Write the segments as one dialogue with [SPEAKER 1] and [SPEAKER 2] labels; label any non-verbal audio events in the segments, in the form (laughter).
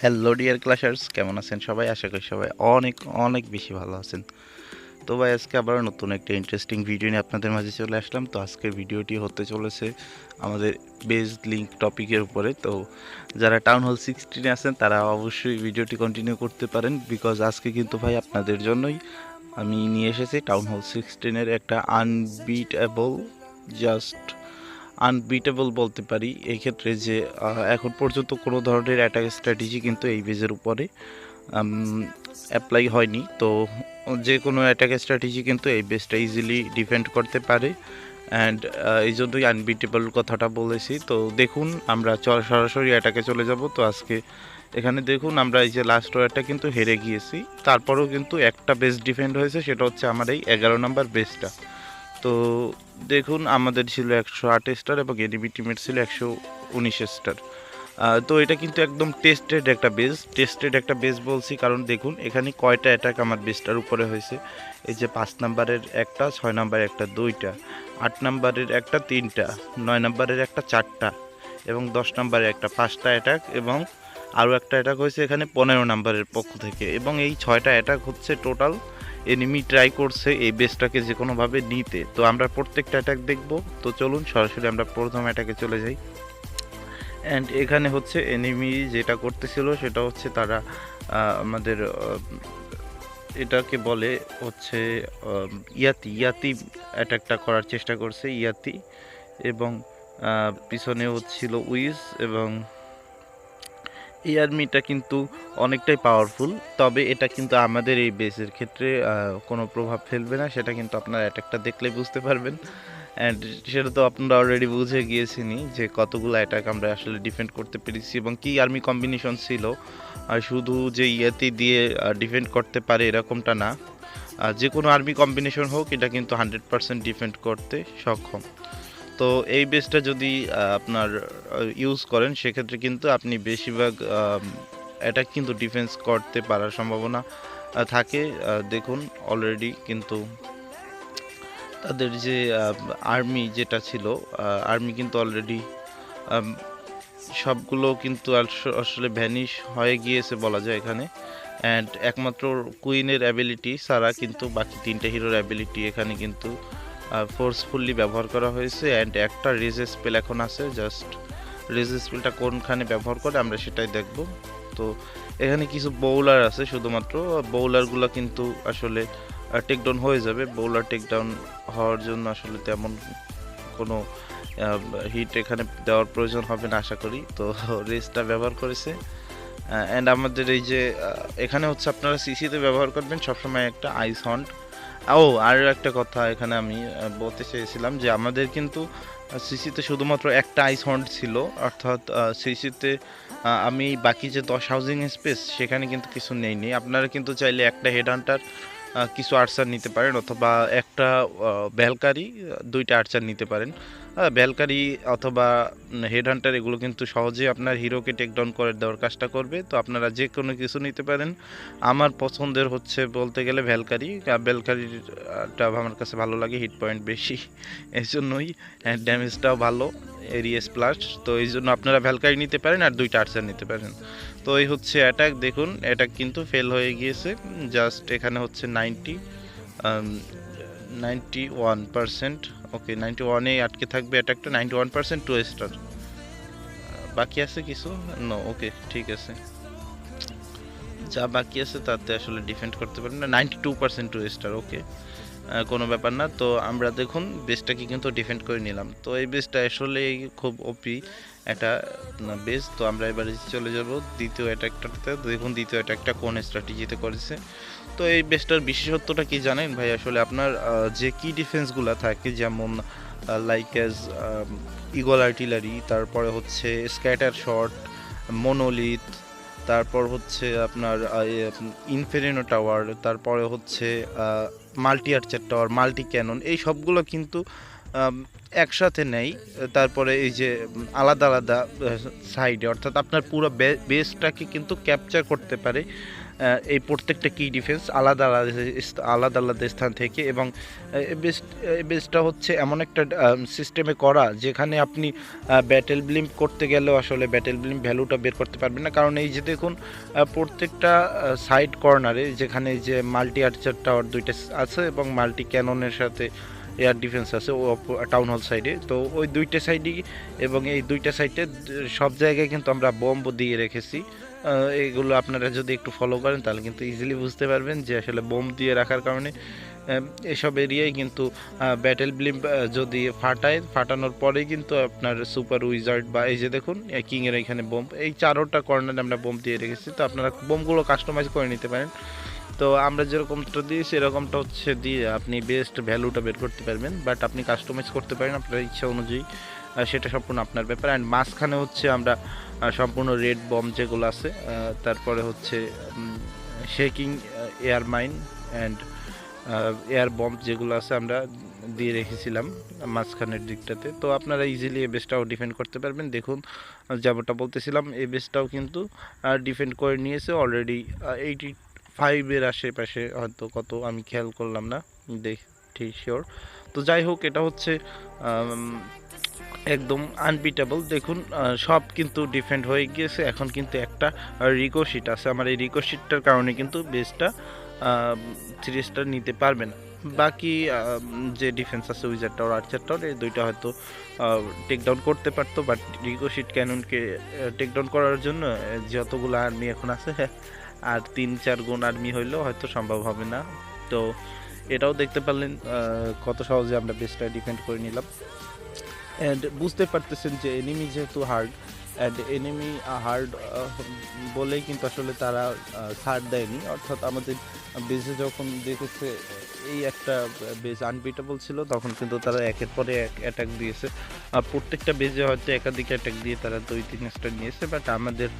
[SPEAKER 1] Hello dear ক্লাসার্স কেমন আছেন সবাই? আশা করি সবাই অনেক অনেক বেশি ভালো আছেন। তো ভাই, আজকে আবার নতুন একটা ইন্টারেস্টিং ভিডিও নিয়ে আপনাদের মাঝে চলে আসলাম। তো আজকের ভিডিওটি হতে চলেছে আমাদের বেস লিঙ্ক টপিকের উপরে। তো যারা টাউন হল সিক্সটিনে আছেন, তারা অবশ্যই ভিডিওটি কন্টিনিউ করতে পারেন। বিকজ আজকে কিন্তু ভাই আপনাদের জন্যই আমি নিয়ে এসেছি টাউন হল সিক্সটিনের একটা আনবিটেবল জাস্ট আনবিটেবল বলতে পারি এই ক্ষেত্রে যে এখন পর্যন্ত কোনো ধরনের অ্যাটাক স্ট্র্যাটেজি কিন্তু এই বেজের উপরে অ্যাপ্লাই হয়নি। তো যে কোনো অ্যাটাক স্ট্র্যাটেজি কিন্তু এই বেসটা ইজিলি ডিফেন্ড করতে পারে। অ্যান্ড এই জন্যই আনবিটেবল কথাটা বলেছি। তো দেখুন, আমরা সরাসরি অ্যাটাকে চলে যাব। তো আজকে এখানে দেখুন, আমরা এই যে লাস্ট ওয়ারটা কিন্তু হেরে গিয়েছি। তারপরেও কিন্তু একটা বেস ডিফেন্ড হয়েছে, সেটা হচ্ছে আমার এই এগারো নম্বর বেসটা তো দেখুন, আমাদের ছিল একশো আট স্টার এবং এনিমি টিমের ছিল একশো উনিশ স্টার তো এটা কিন্তু একদম টেস্টেড একটা বেস টেস্টেড একটা বেস বলছি কারণ দেখুন, এখানে কয়টা অ্যাটাক আমার বেসটার উপরে হয়েছে। এই যে পাঁচ নাম্বারের একটা, ছয় নাম্বারের একটা দুইটা, আট নাম্বারের একটা তিনটা, নয় নাম্বারের একটা চারটা এবং দশ নাম্বারের একটা পাঁচটা অ্যাটাক এবং আরও একটা অ্যাটাক হয়েছে এখানে পনেরো নাম্বারের পক্ষ থেকে এবং এই ছয়টা অ্যাটাক হচ্ছে টোটাল এনিমি ট্রাই করছে এই বেসটাকে যে কোনোভাবে নিতে। তো আমরা প্রত্যেকটা অ্যাটাক দেখব। তো চলুন সরাসরি আমরা প্রথম অ্যাটাকে চলে যাই। অ্যান্ড এখানে হচ্ছে এনিমি যেটা করতেছিল সেটা হচ্ছে তারা আমাদের এটাকে বলে হচ্ছে ইয়াতি। ইয়াতি অ্যাটাকটা করার চেষ্টা করছে ইয়াতি। এবং আহ, পিছনে হচ্ছিল উইস এবং এই কিন্তু অনেকটাই পাওয়ারফুল তবে এটা কিন্তু আমাদের এই বেসের ক্ষেত্রে কোনো প্রভাব ফেলবে না, সেটা কিন্তু আপনার অ্যাটাকটা দেখলে বুঝতে পারবেন। অ্যান্ড সেটা তো আপনারা অলরেডি বুঝে গিয়েছেনই যে কতগুলো অ্যাটাক আমরা আসলে ডিফেন্ড করতে পেরেছি এবং কি আর্মি কম্বিনেশন ছিল। আর শুধু যে ইয়াতি দিয়ে ডিফেন্ড করতে পারে এরকমটা না। যে কোনো আর্মি কম্বিনেশন হোক, এটা কিন্তু হান্ড্রেড পার্সেন্ট ডিফেন্ড করতে সক্ষম। তো এই বেসটা যদি আপনার ইউজ করেন, সেক্ষেত্রে কিন্তু আপনি বেশিরভাগ অ্যাটাক কিন্তু ডিফেন্স করতে পারার সম্ভাবনা থাকে। দেখুন অলরেডি কিন্তু তাদের যে আর্মি যেটা ছিল আর্মি কিন্তু অলরেডি সবগুলো কিন্তু আস- আসলে ভ্যানিশ হয়ে গিয়েছে বলা যায় এখানে। অ্যান্ড একমাত্র কুইনের অ্যাবিলিটি ছাড়া কিন্তু বাকি তিনটে হিরোর অ্যাবিলিটি এখানে কিন্তু ফোর্সফুলি ব্যবহার করা হয়েছে অ্যান্ড একটা রেজ স্পেল এখন আছে জাস্ট রেজ স্পেলটা কোনখানে ব্যবহার করে আমরা সেটাই দেখব। তো এখানে কিছু বৌলার আছে শুধুমাত্র বৌলারগুলো কিন্তু আসলে টেকডাউন হয়ে যাবে। বোলার টেকডাউন হওয়ার জন্য আসলে তেমন কোনো হিট এখানে দেওয়ার প্রয়োজন হবে না আশা করি। তো রেসটা ব্যবহার করেছে। অ্যান্ড আমাদের এই যে এখানে হচ্ছে আপনারা সিসিতে ব্যবহার করবেন সবসময় একটা আইস হন্ট ও, আর একটা কথা এখানে আমি বলতে চেয়েছিলাম যে আমাদের কিন্তু সিসিতে শুধুমাত্র একটা আইস হন্ট ছিল, অর্থাৎ সিসিতে আমি বাকি যে দশ হাউজিং স্পেস সেখানে কিন্তু কিছু নেইনি। আপনারা কিন্তু চাইলে একটা হেড হান্টার কিছু আর্চার নিতে পারেন, অথবা একটা ব্যালকারি দুইটা আর্চার নিতে পারেন। ব্যালকারি অথবা হেড হান্টার এগুলো কিন্তু সহজেই আপনার হিরোকে টেক ডাউন করে দেওয়ার কাজটা করবে। তো আপনারা যে কোনো কিছু নিতে পারেন। আমার পছন্দের হচ্ছে বলতে গেলে ভ্যালকারি ভ্যালকারিটা আমার কাছে ভালো লাগে হিট পয়েন্ট বেশি। এই জন্যই ড্যামেজটাও ভালো এরিয়াস প্লাস তো এই জন্য আপনারা ভ্যালকারি নিতে পারেন আর দুইটা আর্চার নিতে পারেন। তো এই হচ্ছে অ্যাটাক দেখুন অ্যাটাক কিন্তু ফেল হয়ে গিয়েছে। জাস্ট এখানে হচ্ছে ninety ninety one percent okay ninety ওয়ানে আটকে থাকবে অ্যাটাকটা ninety one percent two star বাকি আছে কিছু? নো ওকে ঠিক আছে। যা বাকি আছে তাতে আসলে ডিফেন্ড করতে পারেন না ninety two percent two star okay কোনো ব্যাপার না। তো আমরা দেখুন বেসটাকে কিন্তু ডিফেন্ড করে নিলাম। তো এই বেসটা আসলে খুব ওপি একটা বেস। তো আমরা এবারে চলে যাব দ্বিতীয় অ্যাটাকটাতে। দেখুন দ্বিতীয় অ্যাটাকটা কোন স্ট্র্যাটেজিতে করেছে। তো এই বেসটার বিশেষত্বটা কি জানেন ভাই? আসলে আপনার যে কি ডিফেন্সগুলো থাকে, যেমন লাইক অ্যাজ ইগল আর্টিলারি তারপরে হচ্ছে স্ক্যাটার শট মনোলিথ তারপর হচ্ছে আপনার ইনফেরিনো টাওয়ার তারপরে হচ্ছে multi archer tower multi cannon এই সবগুলো কিন্তু একসাথে নেই। তারপরে এই যে, আলাদা আলাদা সাইডে অর্থাৎ আপনার পুরো বেসটাকে কিন্তু ক্যাপচার করতে পারে। এই প্রত্যেকটা কি ডিফেন্স আলাদা আলাদা আলাদা আলাদা স্থান থেকে এবং বেস্ট হচ্ছে এমন একটা সিস্টেমে করা যেখানে আপনি ব্যাটেল ব্লিম করতে গেলেও আসলে ব্যাটেল ব্লিম ভ্যালুটা বের করতে পারবেন না। কারণ এই যে দেখুন প্রত্যেকটা সাইড কর্নারে যেখানে যে মাল্টি আর্চার টাওয়ার দুইটা আছে এবং মাল্টি ক্যাননের সাথে এয়ার ডিফেন্স আছে টাউন হল সাইডে তো ওই দুইটা সাইডই এবং এই দুইটা সাইডে সব জায়গায় কিন্তু আমরা বম্ব দিয়ে রেখেছি। এগুলো আপনারা যদি একটু ফলো করেন, তাহলে কিন্তু ইজিলি বুঝতে পারবেন যে আসলে বোম দিয়ে রাখার কারণে এসব এরিয়ায় কিন্তু ব্যাটেল ব্লিম যদি ফাটায়, ফাটানোর পরেই কিন্তু আপনার সুপার উইজার্ড বা এই যে দেখুন কিংয়ের এখানে বোম এই চারোটা কর্নারে আমরা বোম দিয়ে রেখেছি। তো আপনারা বোমগুলো কাস্টমাইজ করে নিতে পারেন। তো আমরা যেরকমটা দিই, সেরকমটা হচ্ছে দিয়ে আপনি বেস্ট ভ্যালুটা বের করতে পারবেন বাট আপনি কাস্টমাইজ করতে পারেন আপনার ইচ্ছা অনুযায়ী। সেটা সম্পূর্ণ আপনার ব্যাপার। অ্যান্ড মাঝখানে হচ্ছে আমরা সম্পূর্ণ রেড বম যেগুলো আছে তারপরে হচ্ছে shaking air mine and air bomb যেগুলো আছে আমরা দিয়ে রেখেছিলাম মাঝখানের দিকটাতে। তো আপনারা ইজিলি এই বেসটাও ডিফেন্ড করতে পারবেন। দেখুন যেমনটা বলতেছিলাম, এই বেসটাও কিন্তু ডিফেন্ড করে নিয়েছে অলরেডি এইটি ফাইভের আশেপাশে হয়তো কত আমি খেয়াল করলাম না, দেখ, ঠিক শিওর তো যাই হোক, এটা হচ্ছে একদম আনবিটেবল দেখুন সব কিন্তু ডিফেন্ড হয়ে গিয়েছে। এখন কিন্তু একটা রিকোশিট আছে। আমার এই রিকোশিটটার কারণে কিন্তু বেসটা সিরিজটা নিতে পারবে না। বাকি যে ডিফেন্স আছে উইজার টাওয়ার আর্চার টাওয়ার এই দুইটা হয়তো টেক ডাউন করতে পারতো। বাট রিকোশিট ক্যাননকে টেক ডাউন করার জন্য যতগুলো আর্মি এখন আছে আর তিন চার গুণ আর্মি হইলেও হয়তো সম্ভব হবে না। তো এটাও দেখতে পারলেন কত সহজে আমরা বেসটা ডিফেন্ড করে নিলাম। অ্যান্ড বুঝতে পারতেছেন যে এনিমি যেহেতু হার্ড অ্যান্ড এনিমি হার্ড বলেই কিন্তু আসলে তারা ছাড় দেয়নি। অর্থাৎ আমাদের বেজে যখন দেখেছে, এই একটা বেজ আনবিটেবল ছিল, তখন কিন্তু তারা একের পরে এক অ্যাটাক দিয়েছে। আর প্রত্যেকটা বেজে হয়তো একাধিক অ্যাটাক দিয়ে তারা দুই তিন স্টার নিয়েছে বাট আমাদের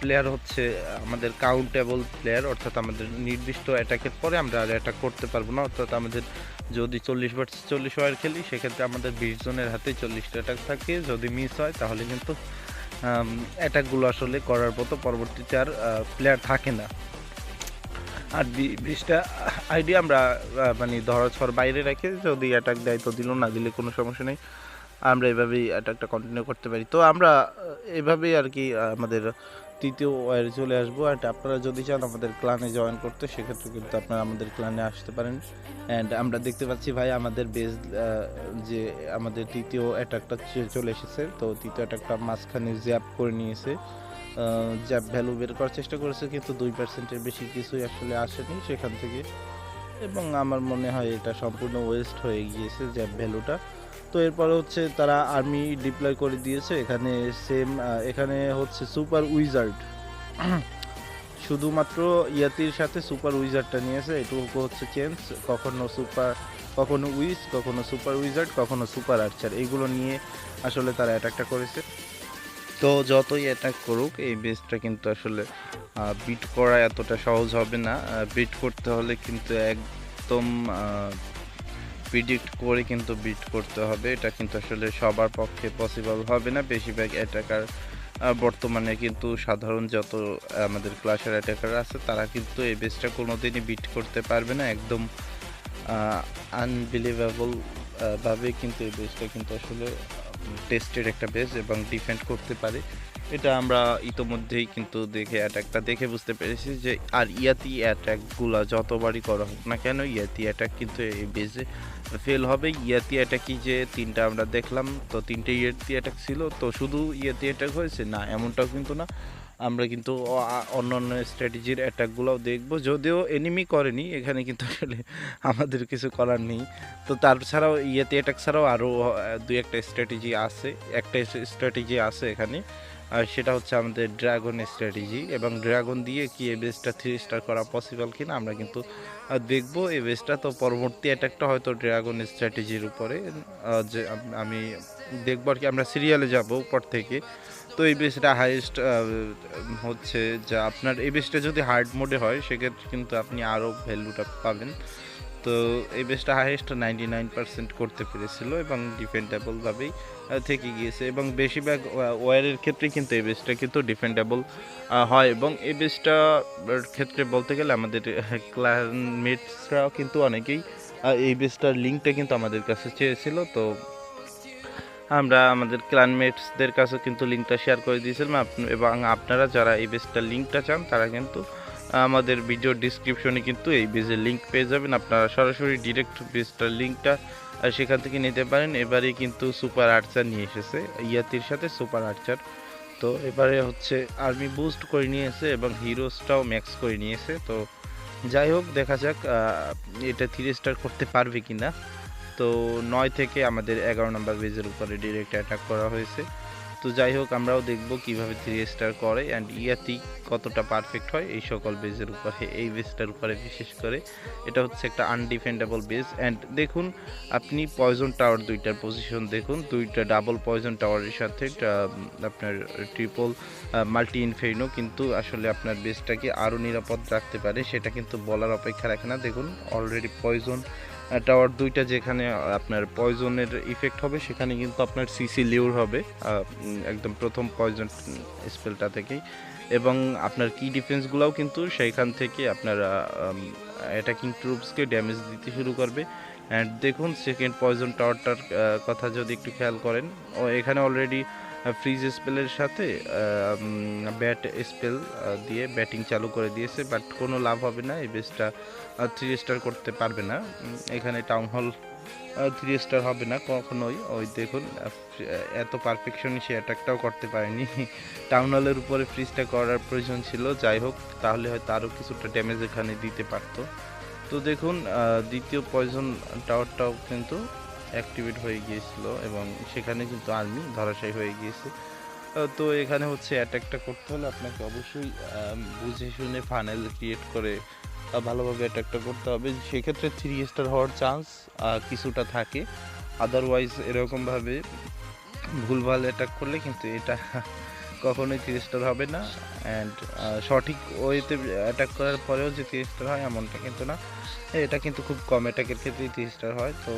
[SPEAKER 1] প্লেয়ার হচ্ছে আমাদের কাউন্টেবল প্লেয়ার অর্থাৎ আমাদের নির্দিষ্ট অ্যাটাকের পরে আমরা আর অ্যাটাক করতে পারব না। অর্থাৎ আমাদের যদি চল্লিশ ভার্সেস চল্লিশ ওয়ার খেলি, সেক্ষেত্রে আমাদের বিশ জনের হাতে চল্লিশটা অ্যাটাক থাকে। যদি মিস হয়, তাহলে কিন্তু অ্যাটাকগুলো আসলে করার মতো পরবর্তীতে আর প্লেয়ার থাকে না। আর বিশটা আইডিয়া আমরা মানে ধরাছর বাইরে রেখে যদি অ্যাটাক দেয় তো দিল, না দিলে কোনো সমস্যা নেই। আমরা এভাবেই অ্যাটাকটা কন্টিনিউ করতে পারি। তো আমরা এভাবেই আর কি আমাদের তৃতীয় ওয়ারে চলে আসব। আর আপনারা যদি চান আমাদের ক্লানে জয়েন করতে, সেক্ষেত্রে কিন্তু আপনারা আমাদের ক্লানে আসতে পারেন। অ্যান্ড আমরা দেখতে পাচ্ছি ভাই, আমাদের বেস যে আমাদের তৃতীয় অ্যাটাকটা চলে এসেছে। তো তৃতীয় অ্যাটাকটা মাঝখানে জ্যাপ করে নিয়েছে। জ্যাপ ভ্যালু বের করার চেষ্টা করেছে, কিন্তু দুই পার্সেন্টের বেশি কিছুই আসলে আসেনি সেখান থেকে। এবং আমার মনে হয় এটা সম্পূর্ণ ওয়েস্ট হয়ে গিয়েছে জ্যাপ ভ্যালুটা তো এরপরে হচ্ছে তারা আর্মি ডিপ্লয় করে দিয়েছে। এখানে সেম এখানে হচ্ছে সুপার উইজার্ড শুধুমাত্র ইয়াতির সাথে সুপার উইজার্ডটা নিয়েছে। এটুকু হচ্ছে চেঞ্জ কখনো সুপার কখনো উইজ কখনো সুপার উইজার্ড কখনো সুপার আর্চার এইগুলো নিয়ে আসলে তারা অ্যাটাকটা করেছে। তো যতই অ্যাটাক করুক, এই বেসটা কিন্তু আসলে বিট করা এতটা সহজ হবে না। বিট করতে হলে কিন্তু একদম প্রিডিক্ট করে কিন্তু বিট করতে হবে। এটা কিন্তু আসলে সবার পক্ষে পসিবল হবে না। বেশিরভাগ অ্যাটাকার বর্তমানে কিন্তু সাধারণ যত আমাদের ক্লাসের অ্যাটাকার আছে, তারা কিন্তু এই বেসটা কোনোদিনই বিট করতে পারবে না। একদম আনবিলিভেবল ভাবে কিন্তু এই বেসটা কিন্তু আসলে টেস্টের একটা বেস এবং ডিফেন্ড করতে পারে। এটা আমরা ইতোমধ্যেই কিন্তু দেখে অ্যাটাকটা দেখে বুঝতে পেরেছি যে, আর ইয়াতি অ্যাটাকগুলো যতবারই করা হোক না কেন, ইয়াতি অ্যাটাক কিন্তু এই বেজে ফেল হবে। ইয়াতি অ্যাটাকই যে তিনটা আমরা দেখলাম, তো তিনটে ইয়াতি অ্যাটাক ছিল। তো শুধু ইয়াতি অ্যাটাক হয়েছে? না, এমনটাও কিন্তু না। আমরা কিন্তু অন্য অন্য স্ট্র্যাটেজির অ্যাটাকগুলোও দেখব। যদিও এনিমি করেনি, এখানে কিন্তু আসলে আমাদের কিছু করার নেই। তো তার ছাড়াও ইয়েতে অ্যাটাক ছাড়াও আরও দুই একটা স্ট্র্যাটেজি আছে। একটা স্ট্র্যাটেজি আছে এখানে। আর সেটা হচ্ছে আমাদের ড্রাগন স্ট্র্যাটেজি এবং ড্রাগন দিয়ে কি এই বেসটা থ্রি স্টার করা পসিবল কিনা আমরা কিন্তু দেখব। এই বেসটা তো পরবর্তী অ্যাটাকটা হয়তো ড্রাগন স্ট্র্যাটেজির উপরে যে আমি দেখব আর কি, আমরা সিরিয়ালে যাব উপর থেকে। তো এই বেসটা হাইয়েস্ট হচ্ছে যা আপনার, এই বেসটা যদি হার্ড মোডে হয়, সেক্ষেত্রে কিন্তু আপনি আরও ভ্যালুটা পাবেন। তো এই বেসটা হাইয়েস্ট নাইনটি নাইন পার্সেন্ট করতে পেরেছিল এবং ডিফেন্ডেবলভাবেই থেকে গিয়েছে এবং বেশিরভাগ ওয়ারের ক্ষেত্রে কিন্তু এই বেসটা কিন্তু ডিফেন্ডেবল হয় এবং এই বেসটা ক্ষেত্রে বলতে গেলে আমাদের ক্লাইমেটসরাও কিন্তু অনেকেই এই বেসটার লিঙ্কটা কিন্তু আমাদের কাছে চেয়েছিল। তো আমরা আমাদের ক্লানমেটসদের কাছে কিন্তু লিঙ্কটা শেয়ার করে দিয়েছিলাম। এবং আপনারা যারা এই বেসটার লিঙ্কটা চান, তারা কিন্তু আমাদের ভিডিও ডিসক্রিপশনে কিন্তু এই বেজের লিঙ্ক পেয়ে যাবেন। আপনারা সরাসরি ডিরেক্ট বেসটার লিঙ্কটা সেখান থেকে নিতে পারেন। এবারে কিন্তু সুপার আর্চার নিয়ে এসেছে, ইয়াতির সাথে সুপার আর্চার। তো এবারে হচ্ছে আর্মি বুস্ট করে নিয়েছে এবং হিরোসটাও ম্যাক্স করে নিয়েছে। তো যাই হোক, দেখা যাক এটা থ্রি স্টার করতে পারবে কি না তো নয় থেকে আমাদের এগারো নম্বর বেজের উপরে ডিরেক্ট অ্যাটাক করা হয়েছে। তো যাই হোক, আমরাও দেখব কীভাবে থ্রি স্টার করে অ্যান্ড ইয়াতি কতটা পারফেক্ট হয় এই সকল বেজের উপরে, এই বেজটার উপরে বিশেষ করে। এটা হচ্ছে একটা আনডিফেন্ডেবল বেজ অ্যান্ড দেখুন, আপনি পয়জন টাওয়ার দুইটার পজিশন দেখুন, দুইটা ডাবল পয়জন টাওয়ারের সাথে আপনার ট্রিপল মাল্টি ইনফেইনো কিন্তু আসলে আপনার বেসটাকে আরও নিরাপদ রাখতে পারে, সেটা কিন্তু বলার অপেক্ষা রাখে না। দেখুন অলরেডি পয়জন টাওয়ার দুইটা যেখানে আপনার পয়জনের ইফেক্ট হবে, সেখানে কিন্তু আপনার সিসি লিউর হবে একদম প্রথম পয়জন স্পেলটা থেকেই। এবং আপনার কি ডিফেন্সগুলোও কিন্তু সেইখান থেকে আপনার অ্যাটাকিং ট্রুপসকে ড্যামেজ দিতে শুরু করবে। অ্যান্ড দেখুন সেকেন্ড পয়জন টাওয়ারটার কথা যদি একটু খেয়াল করেন, ও এখানে অলরেডি ফ্রিজ স্পেলের সাথে ব্যাট স্পেল দিয়ে ব্যাটিং চালু করে দিয়েছে বাট কোনো লাভ হবে না, এই বেসটা থ্রি স্টার করতে পারবে না। এখানে টাউন হল থ্রি স্টার হবে না কখনোই। ওই দেখুন এত পারফেকশনই সে অ্যাটাকটাও করতে পারেনি। টাউন হলের উপরে ফ্রিজটা করার প্রয়োজন ছিল। যাই হোক, তাহলে হয়তো আরও কিছুটা ড্যামেজ এখানে দিতে পারতো। তো দেখুন দ্বিতীয় পয়জন টাওয়ারটাও কিন্তু অ্যাক্টিভেট হয়ে গিয়েছিল এবং সেখানে কিন্তু আর্মি ধরাশায়ী হয়ে গিয়েছে। তো এখানে হচ্ছে অ্যাটাকটা করতে হলে আপনাকে অবশ্যই বুঝে শুনে ফানেল ক্রিয়েট করে ভালোভাবে অ্যাটাকটা করতে হবে। সেক্ষেত্রে থ্রি স্টার হওয়ার চান্স কিছুটা থাকে। আদারওয়াইজ এরকমভাবে ভুলভাল অ্যাটাক করলে কিন্তু এটা (laughs) কখনোই থ্রি স্টার হবে না। অ্যান্ড সঠিক ওয়েতে অ্যাটাক করার পরেও যে থ্রি স্টার হয় এমনটা কিন্তু না। এটা কিন্তু খুব কম অ্যাটাকের ক্ষেত্রেই থ্রি স্টার হয়। তো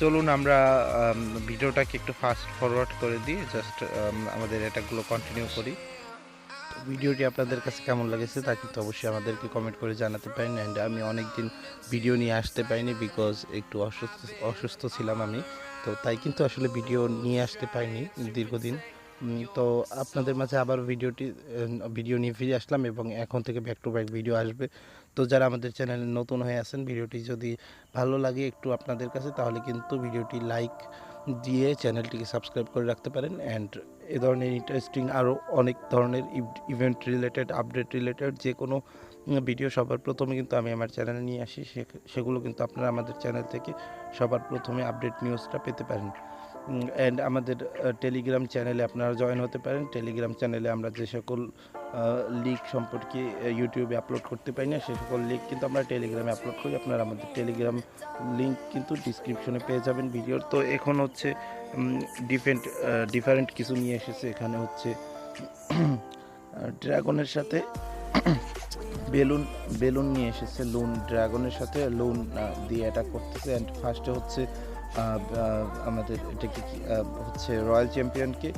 [SPEAKER 1] চলুন আমরা ভিডিওটাকে একটু ফাস্ট ফরওয়ার্ড করে দিই জাস্ট আমাদের অ্যাটাকগুলো কন্টিনিউ করি। ভিডিওটি আপনাদের কাছে কেমন লেগেছে তা কিন্তু অবশ্যই আমাদেরকে কমেন্ট করে জানাতে পারেন। অ্যান্ড আমি অনেক দিন ভিডিও নিয়ে আসতে পারিনি বিকজ একটু অসুস্থ অসুস্থ ছিলাম আমি। তো তাই কিন্তু আসলে ভিডিও নিয়ে আসতে পারিনি দীর্ঘদিন। তো আপনাদের মাঝে আবার ভিডিওটি ভিডিও নিয়ে ফিরে আসলাম এবং এখন থেকে ব্যাক টু ব্যাক ভিডিও আসবে। তো যারা আমাদের চ্যানেলে নতুন হয়ে আছেন, ভিডিওটি যদি ভালো লাগে একটু আপনাদের কাছে, তাহলে কিন্তু ভিডিওটি লাইক দিয়ে চ্যানেলটিকে সাবস্ক্রাইব করে রাখতে পারেন। অ্যান্ড এ ধরনের ইন্টারেস্টিং আরও অনেক ধরনের ইভেন্ট রিলেটেড, আপডেট রিলেটেড যে কোনো ভিডিও সবার প্রথমে কিন্তু আমি আমার চ্যানেলে নিয়ে আসি। সেগুলো কিন্তু আপনারা আমাদের চ্যানেল থেকে সবার প্রথমে আপডেট নিউজটা পেতে পারেন। অ্যান্ড আমাদের টেলিগ্রাম চ্যানেলে আপনারা জয়েন হতে পারেন। টেলিগ্রাম চ্যানেলে আমরা যে সকল লিক সম্পর্কে ইউটিউবে আপলোড করতে পারি না, সে সকল লিঙ্ক কিন্তু আমরা টেলিগ্রামে আপলোড করি। আপনারা আমাদের টেলিগ্রাম লিঙ্ক কিন্তু ডিসক্রিপশনে পেয়ে যাবেন ভিডিওর তো এখন হচ্ছে ডিফেন্ট ডিফারেন্ট কিছু নিয়ে এসেছে। এখানে হচ্ছে ড্রাগনের সাথে বেলুন বেলুন নিয়ে এসেছে। লুন ড্রাগনের সাথে লুন দিয়ে অ্যাটাক করতেছে। অ্যান্ড ফার্স্টে হচ্ছে আমাদের এটাকে হচ্ছে রয়্যাল চ্যাম্পিয়নকে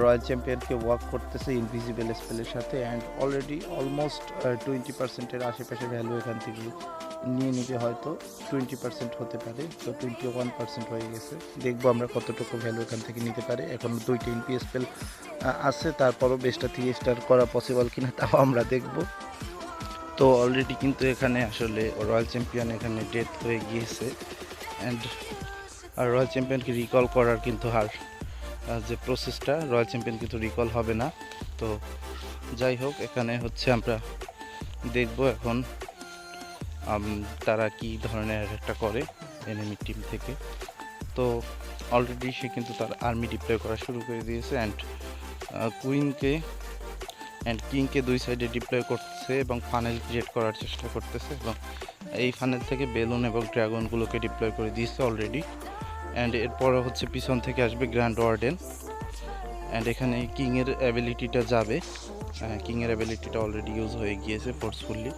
[SPEAKER 1] রয়্যাল চ্যাম্পিয়নকে ওয়ার্ক করতেছে ইনভিজিবল স্পেলের সাথে অ্যান্ড অলরেডি অলমোস্ট টোয়েন্টি পার্সেন্টের আশেপাশে ভ্যালু এখান থেকে নিয়ে নিবে হয়তো। টোয়েন্টি পার্সেন্ট হতে পারে তো টোয়েন্টি ওয়ান পার্সেন্ট হয়ে গেছে। দেখব আমরা কতটুকু ভ্যালু এখান থেকে নিতে পারে। এখন দুইটা এনপি স্পেল আছে তারপরও বেস্টটা থ্রি স্টার করা পসিবল কিনা তাও আমরা দেখব। তো অলরেডি কিন্তু এখানে আসলে রয়্যাল চ্যাম্পিয়ন এখানে ডেথ হয়ে গিয়েছে। অ্যান্ড আর রয়্যাল চ্যাম্পিয়নকে রিকল করার কিন্তু আহ, যে প্রসেসটা রয়্যাল চ্যাম্পিয়ন কিন্তু রিকল হবে না। তো যাই হোক, এখানে হচ্ছে আমরা দেখব এখন তারা কি ধরনের একটা করে এনিমি টিম থেকে। তো অলরেডি সে কিন্তু তার আর্মি ডিপ্লয় করা শুরু করে দিয়েছে অ্যান্ড কুইনকে অ্যান্ড কিংকে দুই সাইডে ডিপ্লয় করতেছে এবং ফানেল ক্রিয়েট করার চেষ্টা করতেছে এবং এই ফানেল থেকে বেলুন এবং ড্রাগনগুলোকে ডিপ্লয় করে দিয়েছে অলরেডি অ্যান্ড এরপরে হচ্ছে পিছন থেকে আসবে গ্র্যান্ড ওয়ার্ডেন অ্যান্ড এখানে কিংয়ের অ্যাবিলিটিটা যাবে। কিংয়ের অ্যাবিলিটিটা অলরেডি ইউজ হয়ে গিয়েছে ফোর্সফুলি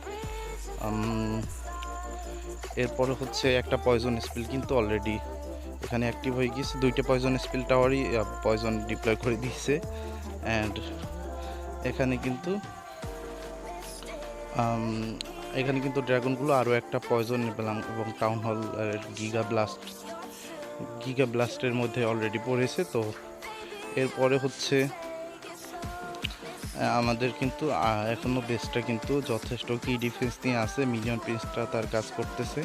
[SPEAKER 1] এরপরে হচ্ছে একটা পয়জন স্পিল কিন্তু অলরেডি এখানে অ্যাক্টিভ হয়ে গিয়েছে। দুইটা পয়জন স্পিল টাওয়ারই পয়জন ডিপ্লয় করে দিয়েছে। অ্যান্ড এখানে কিন্তু এখানে কিন্তু ড্রাগনগুলো আরও একটা পয়জন এবং town hall giga blast giga ব্লাস্টের মধ্যে অলরেডি পড়েছে তো এরপরে হচ্ছে আমাদের কিন্তু আহ, এখনও বেসটা কিন্তু যথেষ্ট কি ডিফেন্স নিয়ে আছে মিলিয়ন প্রিন্সটা তার কাজ করতেছে।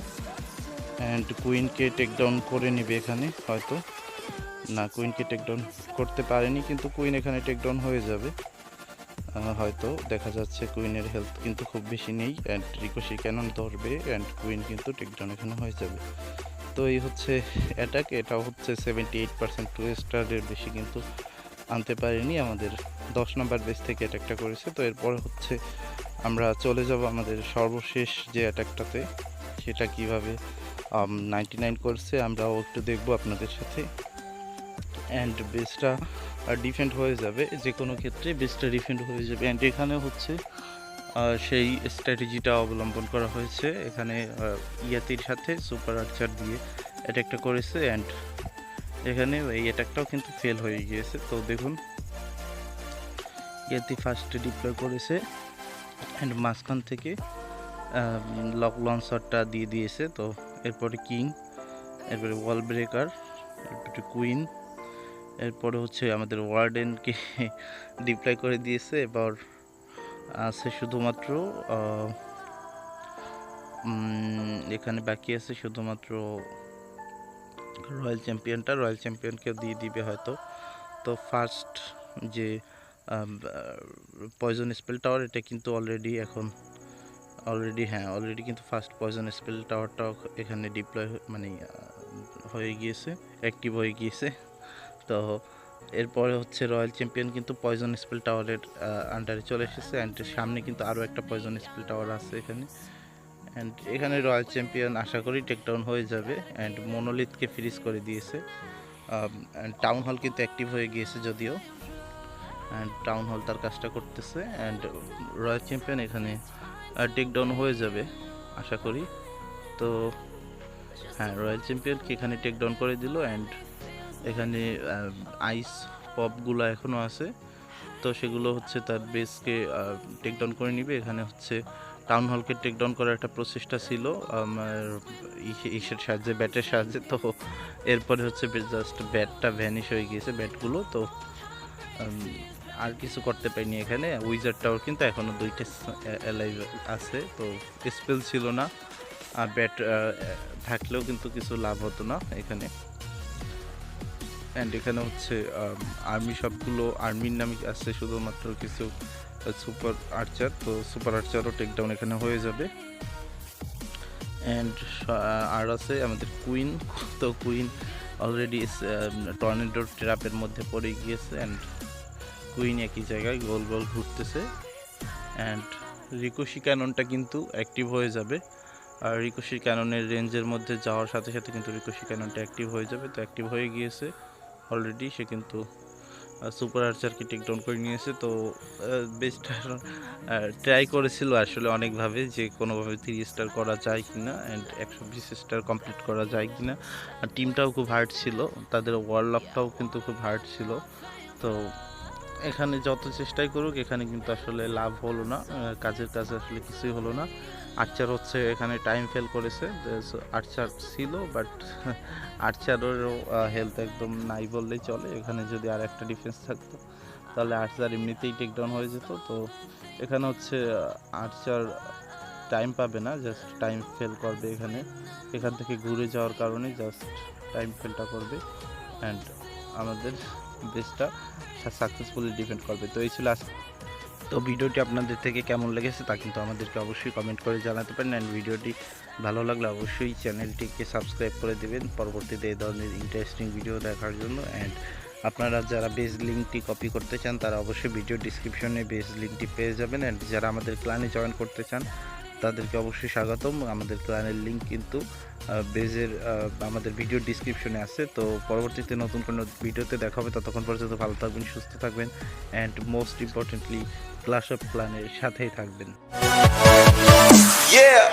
[SPEAKER 1] অ্যান্ড কুইনকে টেক ডাউন করে নেবে এখানে হয়তো। না কুইনকে টেক ডাউন করতে পারেনি কিন্তু কুইন এখানে টেক ডাউন হয়ে যাবে। হয়তো দেখা যাচ্ছে কুইনের হেলথ কিন্তু খুব বেশি নেই অ্যান্ড রিকোশি ক্যানন ধরবে অ্যান্ড কুইন কিন্তু টেক ডাউন এখানে হয়ে যাবে। তো এই হচ্ছে অ্যাটাক এটা হচ্ছে সেভেন্টি এইট পার্সেন্ট টু স্টারের বেশি কিন্তু আনতে পারেনি। আমাদের দশ নম্বর বেস থেকে অ্যাটাকটা করেছে। তো এরপর হচ্ছে আমরা চলে যাব আমাদের সর্বশেষ যে অ্যাটাকটাতে সেটা কীভাবে নাইনটি নাইন করছে, আমরাও একটু দেখব আপনাদের সাথে। অ্যান্ড বেসটা ডিফেন্ড হয়ে যাবে যে কোনো ক্ষেত্রে বেসটা ডিফেন্ড হয়ে যাবে। অ্যান্ড এখানে হচ্ছে সেই স্ট্র্যাটেজিটা অবলম্বন করা হয়েছে। এখানে ইয়াতির সাথে সুপার আর্চার দিয়ে অ্যাটাকটা করেছে অ্যান্ড এখানে এই অ্যাটাকটাও কিন্তু ফেল হয়ে গিয়েছে। তো দেখুন, ইয়াতি ফার্স্টে ডিপ্লয় করেছে অ্যান্ড মাঝখান থেকে লক লঞ্চারটা দিয়ে দিয়েছে। তো এরপরে কিং এরপরে ওয়াল ব্রেকার এরপরে কুইন এরপরে হচ্ছে আমাদের ওয়ার্ডেনকে ডিপ্লয় (laughs) করে দিয়েছে। এবার আছে শুধুমাত্র এখানে বাকি আছে শুধুমাত্র রয়্যাল চ্যাম্পিয়নটা। রয়্যাল চ্যাম্পিয়নকে দিয়ে দিবে হয়তো। তো ফার্স্ট যে পয়জন স্পেল টাওয়ার এটা কিন্তু অলরেডি এখন অলরেডি হ্যাঁ অলরেডি কিন্তু ফার্স্ট পয়জন স্পেল টাওয়ারটাও এখানে ডিপ্লয় মানে হয়ে গিয়েছে অ্যাক্টিভ হয়ে গিয়েছে। তো এরপরে হচ্ছে রয়্যাল চ্যাম্পিয়ন কিন্তু পয়জন স্পেল টাওয়ারের আন্ডারে চলে এসেছে অ্যান্ড সামনে কিন্তু আরও একটা পয়জন স্পেল টাওয়ার আছে এখানে। অ্যান্ড এখানে রয়্যাল চ্যাম্পিয়ন আশা করি টেকডাউন হয়ে যাবে অ্যান্ড মনোলিথকে ফ্রিজ করে দিয়েছে। অ্যান্ড টাউন হল কিন্তু অ্যাক্টিভ হয়ে গিয়েছে যদিও। অ্যান্ড টাউন হল তার কাজটা করতেছে অ্যান্ড রয়্যাল চ্যাম্পিয়ন এখানে টেকডাউন হয়ে যাবে আশা করি। তো হ্যাঁ রয়্যাল চ্যাম্পিয়নকে এখানে টেকডাউন করে দিল অ্যান্ড এখানে আইস পপগুলো এখনও আছে। তো সেগুলো হচ্ছে তার বেসকে টেকডাউন করে নিবে। এখানে হচ্ছে টাউন হলকে টেকডাউন করার একটা প্রচেষ্টা ছিল, আমার ইসের সাহায্যে, ব্যাটের সাহায্যে। তো এরপরে হচ্ছে জাস্ট ব্যাটটা ভ্যানিশ হয়ে গিয়েছে ব্যাটগুলো তো আর কিছু করতে পারিনি এখানে। উইজার টাওয়ার কিন্তু এখনও দুইটা অ্যালাইভ আছে। তো স্পেল ছিল না। আর ব্যাট থাকলেও কিন্তু কিছু লাভ হতো না এখানে। অ্যান্ড এখানে হচ্ছে আর্মি সবগুলো আর্মির নামে আছে শুধুমাত্র কিছু সুপার আর্চার তো সুপার আর্চারও টেকডাউন এখানে হয়ে যাবে। অ্যান্ড আর আছে আমাদের কুইন (laughs) তো কুইন অলরেডি টর্নেডো ট্র্যাপের মধ্যে পড়ে গিয়েছে অ্যান্ড কুইন একই জায়গায় গোল গোল ঘুরতেছে। অ্যান্ড রিকোশি ক্যাননটা কিন্তু অ্যাক্টিভ হয়ে যাবে। আর রিকোশি ক্যাননের রেঞ্জের মধ্যে যাওয়ার সাথে সাথে কিন্তু রিকোশি ক্যাননটা অ্যাক্টিভ হয়ে যাবে, তো অ্যাক্টিভ হয়ে গিয়েছে। অলরেডি সে কিন্তু সুপার আর্চারকে টেকডাউন করে নিয়েছে। তো বেস্ট ট্রাই করেছিল আসলে অনেকভাবে যে কোনোভাবে থ্রি স্টার করা যায় কি না অ্যান্ড একশো বিশ স্টার কমপ্লিট করা যায় কি না আর টিমটাও খুব হার্ড ছিল, তাদের ওয়ার্ল্ড ওয়ার্ল্ডকটাও কিন্তু খুব হার্ড ছিল। তো এখানে যত চেষ্টাই করুক, এখানে কিন্তু আসলে লাভ হলো না। কাজের কাজে আসলে কিছুই হলো না। আর্চার হচ্ছে এখানে টাইম ফেল করেছে। আর্চার ছিল বাট (laughs) আর্চারেরও হেলথ একদম নাই বললেই চলে। এখানে যদি আর একটা ডিফেন্স থাকতো, তাহলে আর্চার এমনিতেই টেকডাউন হয়ে যেত। তো এখানে হচ্ছে আর্চার টাইম পাবে না। জাস্ট টাইম ফেল করবে এখানে। এখান থেকে ঘুরে যাওয়ার কারণে জাস্ট টাইম ফেলটা করবে। অ্যান্ড আমাদের বেসটা সাকসেসফুলি ডিপেন্ড করবে। তো এই ছিল আজকে তো ভিডিওটি আপনাদের থেকে কেমন লেগেছে তা কিন্তু আমাদেরকে অবশ্যই কমেন্ট করে জানাতে পারেন অ্যান্ড ভিডিওটি ভালো লাগলে অবশ্যই চ্যানেলটিকে সাবস্ক্রাইব করে দেবেন। পরবর্তীতে এই ধরনের ইন্টারেস্টিং ভিডিও দেখার জন্য অ্যান্ড আপনারা যারা বেস লিঙ্কটি কপি করতে চান, তারা অবশ্যই ভিডিও ডিসক্রিপশনে বেস লিঙ্কটি পেয়ে যাবেন অ্যান্ড যারা আমাদের ক্লানে জয়েন করতে চান তাদেরকে অবশ্যই স্বাগতম। আমাদের প্ল্যানের লিঙ্ক কিন্তু বেজের আমাদের ভিডিও ডিসক্রিপশনে আছে। তো পরবর্তীতে নতুন কোনো ভিডিওতে দেখা হবে। ততক্ষণ পর্যন্ত ভালো থাকবেন, সুস্থ থাকবেন and most importantly class of প্ল্যানের সাথেই থাকবেন। Yeah!